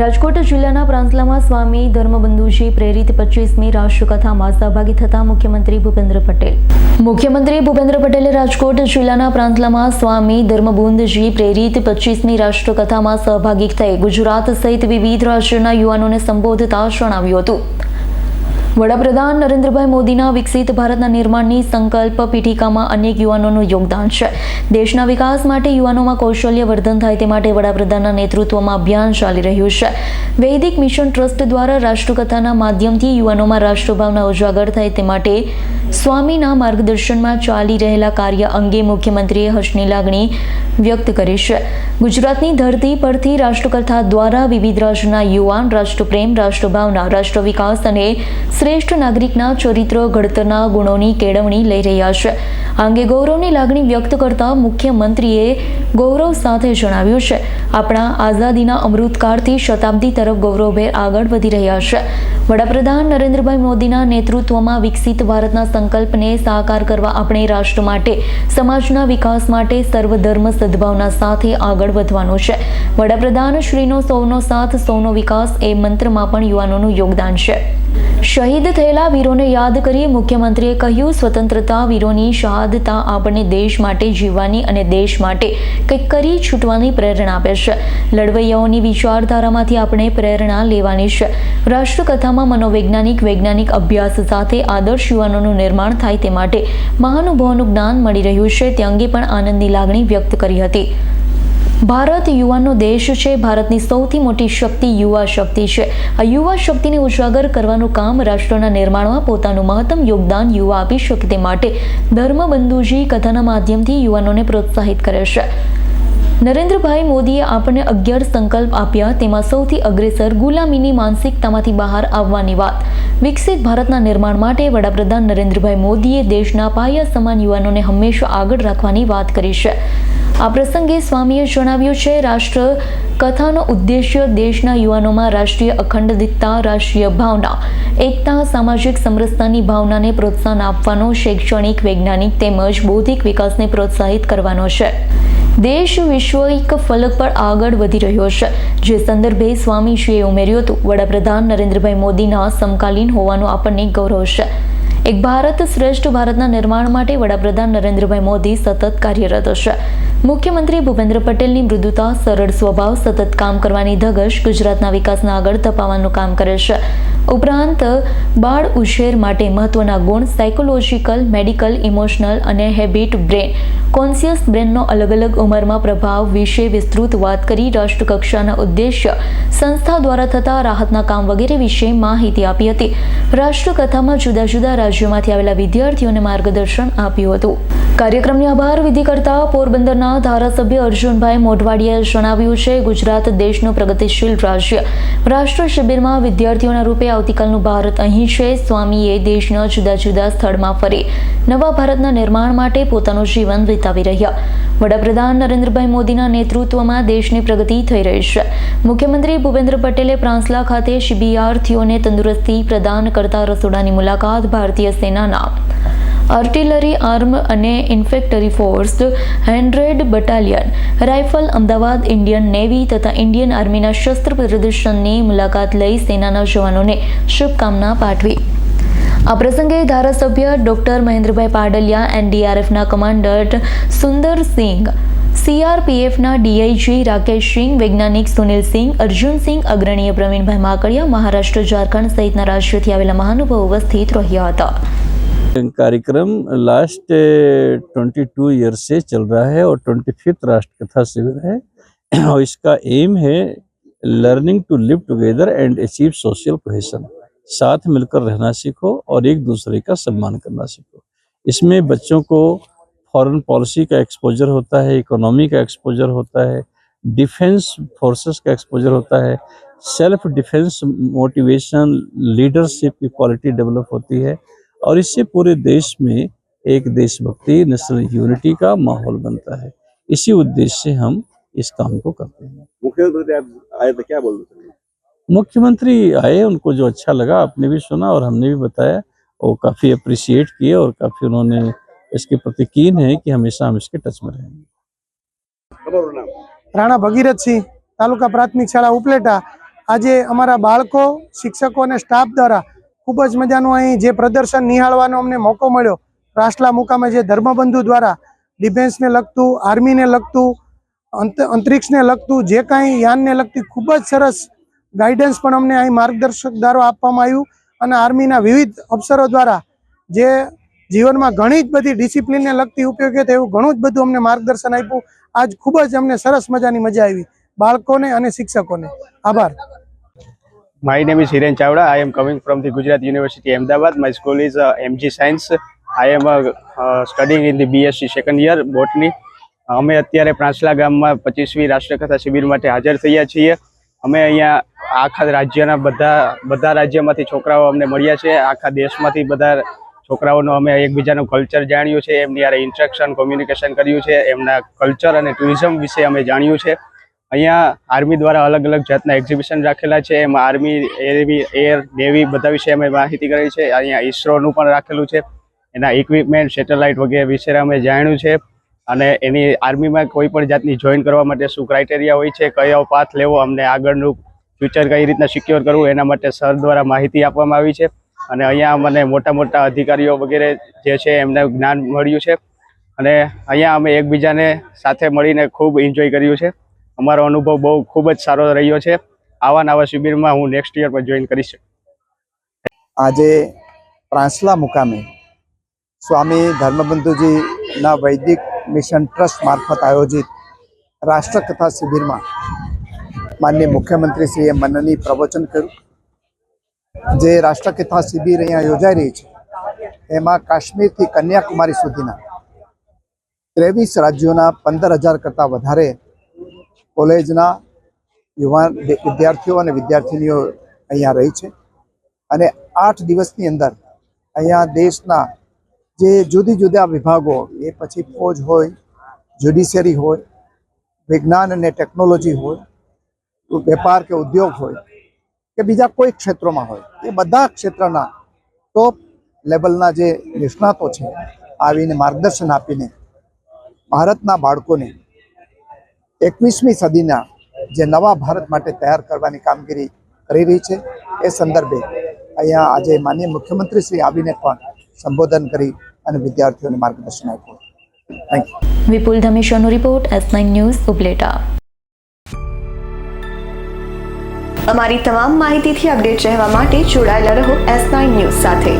રાજકોટ જિલ્લાના પ્રાંતલામાં સ્વામી ધર્મબંધુજી પ્રેરિત પચીસમી રાષ્ટ્રકથામાં સહભાગી થતા મુખ્યમંત્રી ભૂપેન્દ્ર પટેલ. મુખ્યમંત્રી ભૂપેન્દ્ર પટેલે રાજકોટ જિલ્લાના પ્રાંતલામાં સ્વામી ધર્મબુંદજી પ્રેરિત પચીસમી રાષ્ટ્રકથામાં સહભાગી થઈ ગુજરાત સહિત વિવિધ રાજ્યોના યુવાનોને સંબોધતા જણાવ્યું હતું. વડાપ્રધાન નરેન્દ્રભાઈ મોદીના વિકસિત ભારતના નિર્માણની સંકલ્પ પીઠિકામાં અનેક યુવાનોનું યોગદાન છે. દેશના વિકાસ માટે યુવાનોમાં કૌશલ્ય વર્ધન થાય તે માટે વડાપ્રધાનના નેતૃત્વમાં અભિયાન ચાલી રહ્યું છે. વૈદિક મિશન ટ્રસ્ટ દ્વારા રાષ્ટ્રકથાના માધ્યમથી યુવાનોમાં રાષ્ટ્રભાવના ઉજાગર થાય તે માટે સ્વામીના માર્ગદર્શનમાં ચાલી રહેલા કાર્ય અંગે મુખ્યમંત્રીએ હર્ષની લાગણી વ્યક્ત કરી છે. ગુજરાતની ધરતી પરથી રાષ્ટ્રકથા દ્વારા વિવિધ રાજ્યના યુવાન રાષ્ટ્રપ્રેમ, રાષ્ટ્રભાવના રાષ્ટ્ર વિકાસ અને શ્રેષ્ઠ નાગરિકના ચરિત્ર ઘડતરના ગુણોની કેળવણી લઈ રહ્યા છે. આ અંગે ગૌરવની લાગણી વ્યક્ત કરતા મુખ્યમંત્રીએ ગૌરવ સાથે જણાવ્યું છે, આપણા આઝાદીના અમૃતકાળથી શતાબ્દી તરફ ગૌરવભેર આગળ વધી રહ્યા છે. વડાપ્રધાન નરેન્દ્રભાઈ મોદીના નેતૃત્વમાં વિકસિત ભારતના સંકલ્પને સાકાર કરવા આપણે રાષ્ટ્ર માટે, સમાજના વિકાસ માટે સર્વધર્મ સદભાવના સાથે આગળ વધવાનું છે. વડાપ્રધાન શ્રીનો સૌનો સાથ, સૌનો વિકાસ એ મંત્રમાં પણ યુવાનોનું યોગદાન છે. શહીદ થયેલા વીરોને યાદ કરી મુખ્યમંત્રીએ કહ્યું, સ્વતંત્રતા વીરોની શહાદતા આપણને દેશ માટે જીવવાની અને દેશ માટે કંઈક કરી છૂટવાની પ્રેરણા આપે છે. લડવૈયાઓની વિચારધારામાંથી આપણે પ્રેરણા લેવાની છે. રાષ્ટ્રકથામાં મનોવૈજ્ઞાનિક, વૈજ્ઞાનિક અભ્યાસ સાથે આદર્શ યુવાનોનું નિર્માણ થાય તે માટે મહાનુભાવોનું જ્ઞાન મળી રહ્યું છે. તે અંગે પણ આનંદની લાગણી વ્યક્ત કરી હતી. ભારત યુવાનો દેશ છે, ભારતની સૌથી મોટી શક્તિ યુવા શક્તિ છે. આ યુવા શક્તિને ઉજાગર કરવાનું કામ રાષ્ટ્રના નિર્માણમાં પોતાનું મહત્તમ યોગદાન યુવા આપી શકે તે માટે ધર્મબંધુજી કથાના માધ્યમથી યુવાનોને પ્રોત્સાહિત કરે છે. નરેન્દ્રભાઈ મોદીએ આપણને અગિયાર સંકલ્પ આપ્યા, તેમાં સૌથી અગ્રેસર ગુલામીની માનસિકતામાંથી બહાર આવવાની વાત. વિકસિત ભારતના નિર્માણ માટે વડાપ્રધાન નરેન્દ્રભાઈ મોદીએ દેશના પાયા સમાન યુવાનોને હંમેશા આગળ રાખવાની વાત કરી છે. આ પ્રસંગે સ્વામીએ જણાવ્યું છે, રાષ્ટ્ર કથાનો ઉદ્દેશ્ય દેશના યુવાનોમાં રાષ્ટ્રીય અખંડિતતા, રાષ્ટ્રીય ભાવના, એકતા, સામાજિક સમરસતાની ભાવનાને પ્રોત્સાહન આપવાનો, શૈક્ષણિક, વૈજ્ઞાનિક તેમજ બૌદ્ધિક વિકાસને પ્રોત્સાહિત કરવાનો છે. દેશ વિશ્વિક ફલક પર આગળ વધી રહ્યો છે. જે સંદર્ભે સ્વામીજીએ ઉમેર્યું હતું, વડાપ્રધાન નરેન્દ્રભાઈ મોદીના સમકાલીન હોવાનું આપણને ગૌરવ છે. એક ભારત શ્રેષ્ઠ ભારતના નિર્માણ માટે વડાપ્રધાન નરેન્દ્રભાઈ મોદી સતત કાર્યરત છે. મુખ્યમંત્રી ભૂપેન્દ્ર પટેલની મૃદુતા, સરળ સ્વભાવ, સતત કામ કરવાની ધગશ ગુજરાતના વિકાસને આગળ ધપાવવાનું કામ કરે છે. ઉપરાંત, બાળ ઉછેર માટે મહત્વના ગુણ સાયકોલોજીકલ મેડિકલ ઇમોશનલ અને હેબિટ બ્રેન કોન્સિયસ બ્રેનનો અલગ અલગ ઉંમરમાં પ્રભાવ વિશે વિસ્તૃત વાત કરી રાષ્ટ્રકક્ષાના ઉદ્દેશ્ય, સંસ્થા દ્વારા થતા રાહતના કામ વગેરે વિશે માહિતી આપી હતી. રાષ્ટ્રકથામાં જુદા જુદા રાજ્યોમાંથી આવેલા વિદ્યાર્થીઓને માર્ગદર્શન આપ્યું હતું. કાર્યક્રમની આભાર. વિધિ કરતા પોરબંદરના ધારાસભ્ય અર્જુનભાઈ મોઢવાડિયાએ જણાવ્યું છે, ગુજરાત દેશનું પ્રગતિશીલ રાજ્ય રાષ્ટ્ર શિબિરમાં વિદ્યાર્થીઓના રૂપે આવતીકાલનું ભારત અહીં છે. સ્વામીએ દેશના જુદા જુદા સ્થળમાં ફરી નવા ભારતના નિર્માણ માટે પોતાનું જીવન વિતાવી રહ્યા. વડાપ્રધાન નરેન્દ્રભાઈ મોદીના નેતૃત્વમાં દેશની પ્રગતિ થઈ રહી છે. મુખ્યમંત્રી ભૂપેન્દ્ર પટેલે પ્રાંસલા ખાતે શિબિયાર્થીઓને તંદુરસ્તી પ્રદાન કરતા રસોડાની મુલાકાત ભારતીય સેનાના આર્ટિલરી આર્મ અને infantry force hundred battalion rifle Ahmedabad Indian navy તથા ઇન્ડિયન આર્મીના શસ્ત્ર પ્રદર્શનની મુલાકાત લઈ સેનાના જવાનોને શુભકામના પાઠવી. આ પ્રસંગે ધારાસભ્ય ડોક્ટર મહેન્દ્રભાઈ પાડલિયા એનડીઆરએફના કમાન્ડર સુંદર સિંઘ સીઆરપીએફના ડીઆઈજી રાકેશ સિંહ વૈજ્ઞાનિક સુનિલ સિંહ અર્જુન સિંહ અગ્રણીય પ્રવીણભાઈ માકડિયા, મહારાષ્ટ્ર, ઝારખંડ સહિતના રાજ્યોથી આવેલા મહાનુભાવો ઉપસ્થિત રહ્યા હતા. कार्यक्रम लास्ट ट्वेंटी टू ईयर से चल रहा है और ट्वेंटी फिफ्थ राष्ट्र कथा शिविर है। और इसका एम है, learning to live together and achieve social cohesion. साथ मिलकर रहना सीखो और एक दूसरे का सम्मान करना सीखो। इसमें बच्चों को फॉरेन पॉलिसी का एक्सपोजर होता है, इकोनॉमी का एक्सपोजर होता है, डिफेंस फोर्सेस का एक्सपोजर होता है, सेल्फ डिफेंस मोटिवेशन, लीडरशिप की क्वालिटी डेवलप होती है और इससे पूरे देश में एक देशभक्ति नेशनल यूनिटी का माहौल बनता है इसी उद्देश्य से हम इस काम को करते हैं मुख्यमंत्री आप आए थे क्या बोल रहे थे मुख्यमंत्री आए उनको जो अच्छा लगा आपने भी सुना और हमने भी बताया वो काफ़ी अप्रिशिएट किए और काफ़ी उन्होंने इसके प्रति कीन है कि हमेशा हम इसके टच में रहेंगे તમારું નામ રાણા ભગીરથસિંહ તાલુકા પ્રાથમિક શાળા ઉપલેટા આજે અમારા બાળકો શિક્ષકો અને સ્ટાફ દ્વારા ખૂબ જ મજાનું અહીં જે પ્રદર્શન નિહાળવાનો અમને મોકો મળ્યો રાસલા મુકામે જે ધર્મબંધુ દ્વારા ડિફેન્સને લગતું, આર્મીને લગતું, અંત, અંતરિક્ષને લગતું, જે કાંઈ યાનને લગતી ખૂબ જ સરસ ગાઈડન્સ પણ અમને અહીં માર્ગદર્શક દ્વારા આપવામાં આવ્યું અને આર્મીના વિવિધ અફસરો દ્વારા જે જીવનમાં ઘણી જ બધી ડિસિપ્લિનને લગતી ઉપયોગી એવું ઘણું જ બધું અમને માર્ગદર્શન આપ્યું. આજ ખૂબ જ અમને સરસ મજાની મજા આવી. બાળકોને અને શિક્ષકોને. આભાર. My name is Hiren Chawda. I am coming from the Gujarat University, Ahmedabad. My school is uh, MG Science. I am uh, uh, studying in the BSc second year, botany. અમે અત્યારે પ્રાંસલા ગામમાં પચીસમી રાષ્ટ્રકથા શિબિર માટે હાજર થયા છીએ અમે અહીંયા આખા રાજ્યના બધા બધા રાજ્યમાંથી છોકરાઓ અમને મળ્યા છે આખા દેશમાંથી બધા છોકરાઓનો અમે એકબીજાનું કલ્ચર જાણ્યું છે એમની યારે ઇન્સ્ટ્રક્શન કોમ્યુનિકેશન કર્યું છે એમના કલ્ચર અને ટુરિઝમ વિશે અમે જાણ્યું છે અહીંયા આર્મી દ્વારા અલગ અલગ જાતના એક્ઝિબિશન રાખેલા છે. એમાં આર્મી એરવી એર નેવી બધા વિશે અમે માહિતી કરી છે. અહીંયા ઈસરોનું પણ રાખેલું છે. એના ઇક્વિપમેન્ટ સેટેલાઇટ વગેરે વિશે અમે જાણ્યું છે. અને એની આર્મીમાં કોઈ પણ જાતની જોઈન કરવા માટે શું ક્રાઇટેરિયા હોય છે, કયો પાથ લેવો, અમને આગળનું ફ્યુચર કઈ રીતના સિક્યોર કરવું, એના માટે સર દ્વારા માહિતી આપવામાં આવી છે. અને અહીંયા મને મોટા મોટા અધિકારીઓ વગેરે જે છે એમને જ્ઞાન મળ્યું છે. અને અહીંયા અમે એકબીજાને સાથે મળીને ખૂબ એન્જોય કર્યું છે. અમારો અનુભવ બહુ ખૂબ જ સારો રહ્યો છે. આવા નવા શિબિરમાં હું નેક્સ્ટ યર પર જોઈન કરીશ. આજે પ્રાંસલા મુકામે સ્વામી ધર્મબંધુજીના વૈદિક મિશન ટ્રસ્ટ મારફત આયોજિત રાષ્ટ્રકથા શિબિરમાં માનનીય મુખ્યમંત્રીશ્રીએ મનની પ્રવચન કર્યું. જે રાષ્ટ્રકથા શિબિર અહીંયા યોજાઈ રહી છે, એમાં કાશ્મીરથી કન્યાકુમારી સુધીના ત્રેવીસ રાજ્યોના પંદર હજાર કરતાં વધારે કોલેજના યુવાન વિદ્યાર્થીઓ અને વિદ્યાર્થિનીઓ અહીંયા રહી છે. અને આઠ દિવસની અંદર અહીંયા દેશના જે જુદી જુદા વિભાગો, એ પછી ફોજ હોય, જ્યુડિશિયરી હોય, વિજ્ઞાન અને ટેકનોલોજી હોય, વેપાર કે ઉદ્યોગ હોય, કે બીજા કોઈ ક્ષેત્રોમાં હોય, એ બધા ક્ષેત્રના ટોપ લેવલના જે નિષ્ણાતો છે, આવીને માર્ગદર્શન આપીને ભારતના બાળકોને એકવીસમી સદીના જે નવા ભારત માટે તૈયાર કરવાની કામગીરી કરી રહી છે એ સંદર્ભે અહીંયા આજે માનનીય મુખ્યમંત્રી શ્રી આવીને પણ સંબોધન કરી અને વિદ્યાર્થીઓને માર્ગદર્શન આપ્યું. Thank you Vipul ધમેશ્વરનો report S nine news Upleta. અમારી તમામ માહિતીથી અપડેટ રહેવા માટે જોડાયેલા રહો એસ નાઇન ન્યૂઝ સાથે.